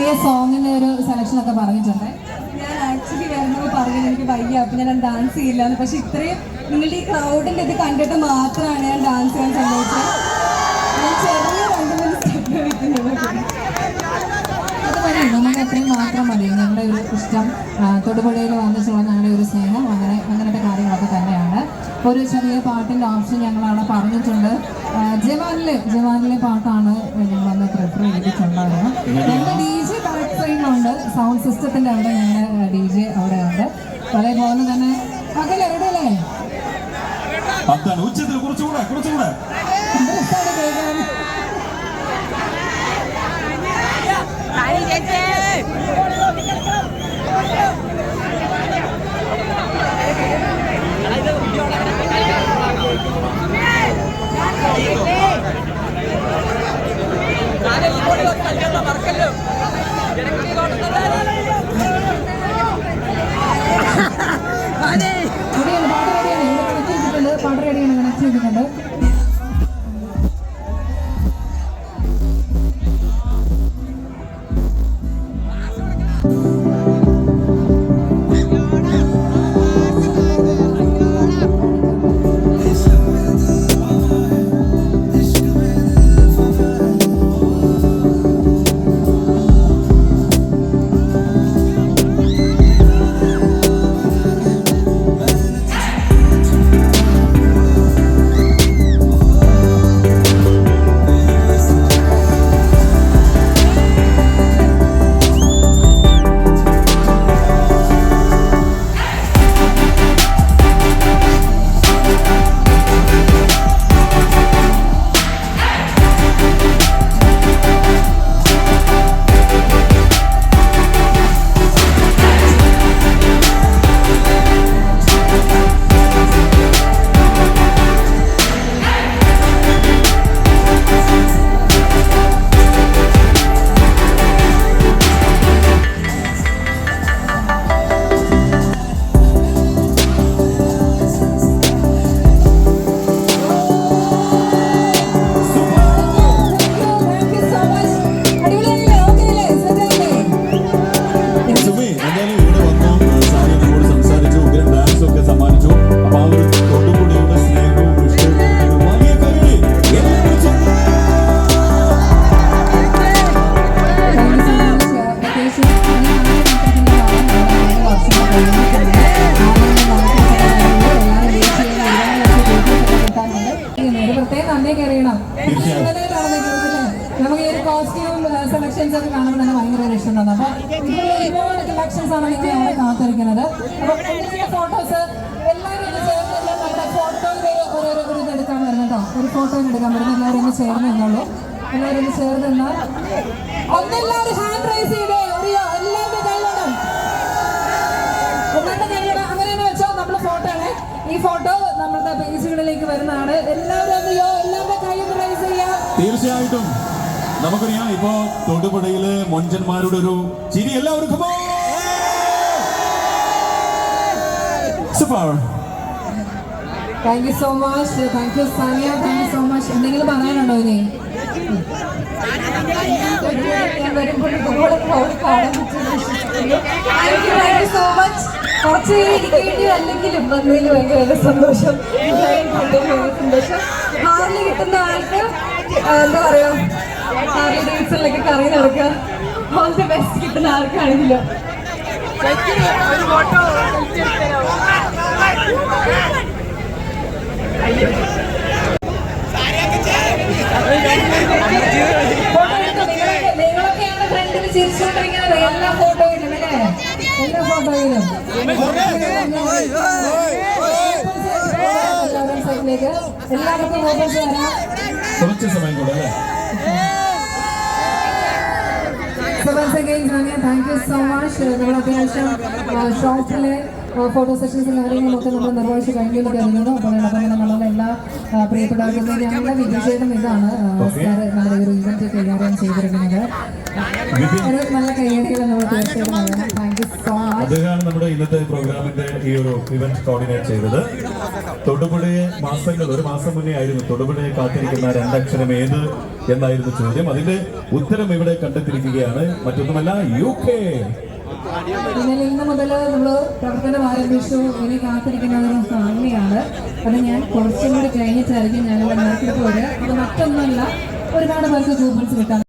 ചെറിയ സോങ്ങിന്റെ ഒരു സെലക്ഷൻ ഒക്കെ പറഞ്ഞിട്ടുണ്ട്. ഞാൻ ആക്ച്വലി വരുന്നത് പറഞ്ഞു എനിക്ക് വയ്യ. അപ്പൊ ഞാൻ ഡാൻസ് ചെയ്യില്ല പക്ഷെ ഇത്രയും നിങ്ങളുടെ ഈ ക്രൗഡിന്റെ ഇത് കണ്ടിട്ട് മാത്രമാണ് ഞാൻ ഡാൻസ് ചെയ്യാൻ സംഭവിച്ചത്. ഞാൻ ചെറിയ രണ്ട് മാത്രം മതി. ഞങ്ങളുടെ ഒരു ഇഷ്ടം. തൊടുപുഴയിൽ വന്നിട്ടുള്ള ഞങ്ങളുടെ ഒരു സ്നേഹം. അങ്ങനെ അങ്ങനത്തെ കാര്യങ്ങളൊക്കെ തന്നെയാണ്. ഒരു ചെറിയ പാട്ടിന്റെ ഓപ്ഷൻ ഞങ്ങൾ അവിടെ പറഞ്ഞിട്ടുണ്ട് ജവാനിലെ ജവാനിലെ പാട്ടാണ് ഞങ്ങൾ സൗണ്ട് സിസ്റ്റത്തിന്റെ അവിടെ ഞങ്ങളുടെ ഡി ജെ അവിടെ ഉണ്ട്. അതേപോലെ തന്നെ. പകൽ എവിടെയല്ലേ? ഉച്ചത്തിൽ കുറച്ചുകൂടെ കുറച്ചുകൂടെ. കേൾക്കാൻ. 20 годов നമുക്ക് സെലക്ഷൻസ് ആണ് ഫോട്ടോസ് എല്ലാവരും ഒരു എല്ലാവരും എല്ലാവരും ഒന്നെല്ലാവരും ഹാൻഡ് റൈസ് ചെയ്തേ തീർച്ചയായിട്ടും. നമുക്കറിയാം ഇപ്പോ തൊടുപുഴയിലെ മൊഞ്ചന്മാരുടെ ഒരു ചിരി എല്ലാവർക്കും super thank you so much thank you Sania thank you so much എന്തെങ്കിലും പറയാനുണ്ടോ ഇനി. കുറച്ച് ഇരിക്കേണ്ടി അല്ലെങ്കിലും വന്നതിൽ ഭയങ്കര സന്തോഷം കിട്ടുന്ന ആൾക്ക് എന്താ പറയാ? ഹാർലി ഡേറ്റ്സിലൊക്കെ കറി നടക്കുക. ഓൾ ദി ബെസ്റ്റ് കിട്ടുന്ന ആർക്കാണെങ്കിലും നിങ്ങളൊക്കെയാണ് ഫ്രണ്ടിൽ ചിരിച്ചുകൊണ്ടിരിക്കുന്നത്. എല്ലാ ഫോട്ടോയിലും അല്ലേ? എല്ലാ ഫോട്ടോയിലും എല്ലാവർക്കും ഫോട്ടോസ് തരാം കുറച്ച് സമയം കൂടെ അല്ലേ? Once again, Sonia, thank you so നമ്മൾ അത്യാവശ്യം ഷോപ്പിൽ ഫോട്ടോ സെഷൻസും കാര്യങ്ങളൊക്കെ നമ്മൾ നിർവഹിച്ച് കഴിഞ്ഞു എന്ന് കരുതുന്നു അപ്പോൾ അതുപോലെ നമ്മളുടെ എല്ലാ പ്രിയപ്പെട്ടവർക്കും വേണ്ടി ഞങ്ങളുടെ വിജയശേഷം ഇതാണ് നമ്മുടെ ഒരു ഇവന്റ് കൈകാര്യം ചെയ്തിരിക്കുന്നത്. ഒരു നല്ല കൈകാര്യം നമ്മൾ തീർച്ചയായിട്ടും നൽകണം. താങ്ക് യു സോ മച്ച് അദ്ദേഹമാണ് നമ്മുടെ ഇന്നത്തെ പ്രോഗ്രാമിന്റെ ഈ ഒരു ഇവന്റ് കോർഡിനേറ്റ് ചെയ്തത്. തൊടുപുഴയെ മാസങ്ങൾ ഒരു മാസം മുന്നേ ആയിരുന്നു തൊടുപുഴയെ കാത്തിരിക്കുന്ന രണ്ടക്ഷരം ഏത് എന്നായിരുന്നു ചോദ്യം. അതിന്റെ ഉത്തരം ഇവിടെ കണ്ടെത്തിയിരിക്കുകയാണ്. മറ്റൊന്നുമല്ല യു കെ. എന്നാൽ ഇന്ന് മുതൽ നമ്മൾ പ്രവർത്തനം ആരംഭിച്ചു ഇനി കാത്തിരിക്കുന്നത് ഒരു അത് ഞാൻ കുറച്ചും കൂടി കഴിഞ്ഞിട്ടായിരിക്കും ഞാനിവിടെ നടത്തിയിട്ട് പോയത് അത് മറ്റൊന്നല്ല ഒരുപാട് പേർക്ക് കൂപ്പൺസ് കിട്ടാൻ